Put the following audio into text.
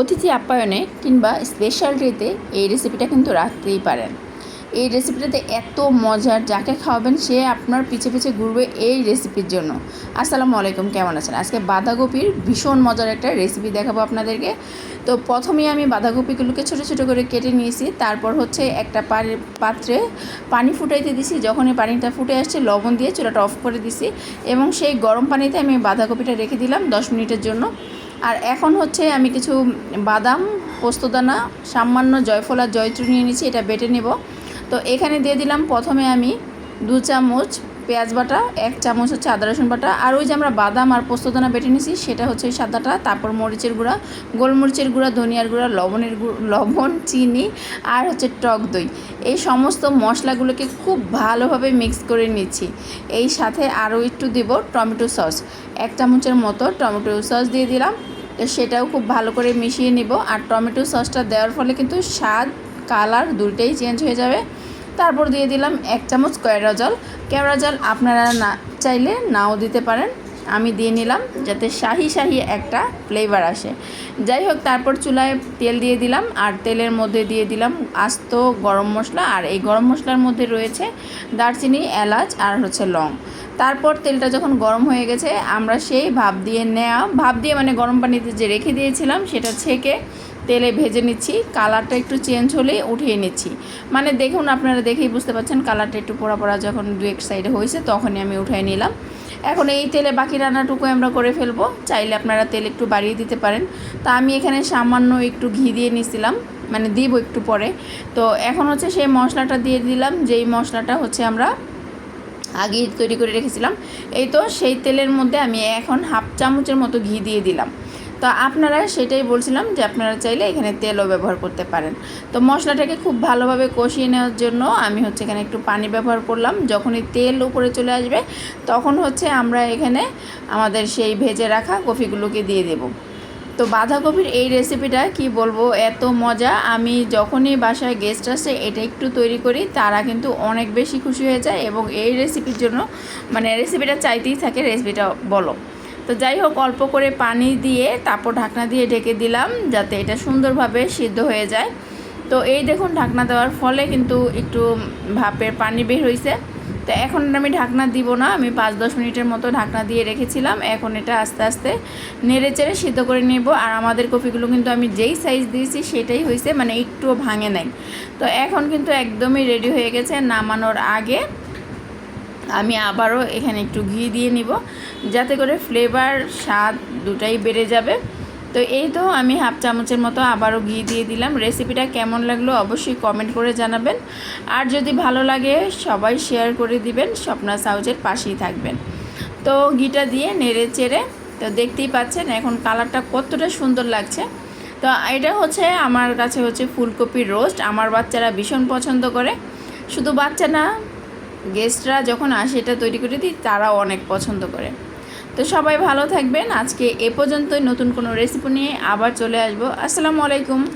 অতিথি আপ্যায়নে কিংবা স্পেশাল ডেতে এই রেসিপিটা কিন্তু রাখতেই পারেন। এই রেসিপিটাতে এত মজার যাকে খাওয়াবেন সে আপনার পিছে পিছে ঘুরবে এই রেসিপির জন্য। আসসালামু আলাইকুম, কেমন আছেন? আজকে বাঁধাকপির ভীষণ মজার একটা রেসিপি দেখাবো আপনাদেরকে। তো প্রথমে আমি বাঁধাকপিগুলোকে ছোটো ছোটো করে কেটে নিয়েছি, তারপর হচ্ছে একটা পাত্রে পানি ফুটাইতে দিছি। যখনই পানিটা ফুটে আসছে, লবণ দিয়ে চুলাটা অফ করে দিছি এবং সেই গরম পানিতে আমি বাঁধাকপিটা রেখে দিলাম দশ মিনিটের জন্য। আর এখন হচ্ছে আমি কিছু বাদাম, পোস্তদানা, সামান্য জয়ফল আর জয়ত্রী নিয়ে নিচ্ছি, এটা বেটে নেব। তো এখানে দিয়ে দিলাম প্রথমে আমি দু চামচ পেঁয়াজ বাটা, এক চামচ হচ্ছে আদা রসুন বাটা, আর ওই যে আমরা বাদাম আর পোস্তদানা বেটে নিছি, সেটা হচ্ছে ওই সাদাটা তারপর মরিচের গুঁড়া, গোলমরিচের গুঁড়া, ধনিয়ার গুঁড়া, লবণের লবণ, চিনি, আর হচ্ছে টক দই। এই সমস্ত মশলাগুলোকে খুব ভালোভাবে মিক্স করে নিচ্ছি। এই সাথে আরও একটু দেব টমেটো সস। এক চামচের মতো টমেটো সস দিয়ে দিলাম। সেটাও খুব ভালো করে মিশিয়ে নিব। আর টমেটো সসটা দেওয়ার ফলে কিন্তু স্বাদ, কালার দুটোই চেঞ্জ হয়ে যাবে। তারপর দিয়ে দিলাম এক চামচ কেওড়া জল। কেওড়া জল আপনারা না চাইলে নাও দিতে পারেন। আমি দিয়ে নিলাম যাতে শাহি শাহি একটা ফ্লেভার আসে। যাই হোক তারপর চুলায় তেল দিয়ে দিলাম আর তেলের মধ্যে দিয়ে দিলাম আস্ত গরম মশলা আর এই গরম মশলার মধ্যে রয়েছে দারচিনি, এলাচ আর হচ্ছে লং। তারপর তেলটা যখন গরম হয়ে গেছে, আমরা সেই ভাপ দিয়ে নেওয়া ভাপ দিয়ে মানে গরম পানিতে যে রেখে দিয়েছিলাম, সেটা ছেঁকে তেলে ভেজে নিচ্ছি। কালারটা একটু চেঞ্জ হলেই উঠিয়ে নিচ্ছি। মানে দেখুন, আপনারা দেখেই বুঝতে পারছেন, কালারটা একটু পোড়া পোড়া যখন দু এক সাইডে হয়েছে, তখনই আমি উঠিয়ে নিলাম। এখন এই তেলে বাকি রান্নাটুকু আমরা করে ফেলব। চাইলে আপনারা তেল একটু বাড়িয়ে দিতে পারেন। তা আমি এখানে সামান্য একটু ঘি দিয়ে নিছিলাম মানে দিব একটু পরে। তো এখন হচ্ছে সেই মশলাটা দিয়ে দিলাম, যেই মশলাটা হচ্ছে আমরা আগে তৈরি করে রেখেছিলাম। এই তো সেই তেলের মধ্যে আমি এখন হাফ চামচের মতো ঘি দিয়ে দিলাম। তো আপনারা সেটাই বলছিলাম যে আপনারা চাইলে এখানে তেলও ব্যবহার করতে পারেন। তো মশলাটাকে খুব ভালোভাবে কষিয়ে নেওয়ার জন্য আমি হচ্ছে এখানে একটু পানি ব্যবহার করলাম। যখনই তেল উপরে চলে আসবে তখন হচ্ছে আমরা এখানে আমাদের সেই ভেজে রাখা কফিগুলোকে দিয়ে দেবো। তো বাঁধাকপির এই রেসিপিটা কি বলব, এত মজা। আমি যখনই বাসায় গেস্ট আসে এটা একটু তৈরি করি, তারা কিন্তু অনেক বেশি খুশি হয়ে যায় এবং এই রেসিপির জন্য মানে রেসিপিটা চাইতেই থাকে রেসিপিটা বলো। তো যাই হোক, অল্প করে পানি দিয়ে তারপর ঢাকনা দিয়ে ঢেকে দিলাম যাতে এটা সুন্দরভাবে সিদ্ধ হয়ে যায়। তো এই দেখুন, ঢাকনা দেওয়ার ফলে কিন্তু একটু ভাপের পানি বের হয়েছে তো এখন আমি ঢাকনা দিব না, আমি পাঁচ দশ মিনিটের মতো ঢাকনা দিয়ে রেখেছিলাম। এখন এটা আস্তে আস্তে নেড়ে চেড়ে সিদ্ধ করে নেব। আর আমাদের কফিগুলো কিন্তু আমি যেই সাইজ দিয়েছি সেটাই হয়েছে মানে একটুও ভাঙে নাই। তো এখন কিন্তু একদমই রেডি হয়ে গেছে নামানোর আগে। আমি আবারও এখানে একটু ঘি দিয়ে নিব, যাতে করে ফ্লেভার স্বাদ দুটাই বেড়ে যাবে। তো এই তো আমি হাফ চামচের মতো আবারও ঘি দিয়ে দিলাম। রেসিপিটা কেমন লাগল অবশ্যই কমেন্ট করে জানাবেন। আর যদি ভালো লাগে, সবাই শেয়ার করে দিবেন, স্বপ্না সাউজের পাশেই থাকবেন। তো ঘিটা দিয়ে নেড়ে চেড়ে, তো দেখতেই পাচ্ছেন এখন কালারটা কতটা সুন্দর লাগছে। তো এটা হচ্ছে আমার কাছে হচ্ছে ফুলকপির রোস্ট আমার বাচ্চারা ভীষণ পছন্দ করে। শুধু বাচ্চা না গেস্টরা যখন আসে, এটা তৈরি করে দিই, তারাও অনেক পছন্দ করে। তো সবাই ভালো থাকবেন। আজকে এ পর্যন্তই। নতুন কোনো রেসিপি নিয়ে আবার চলে আসব। আসসালামু আলাইকুম।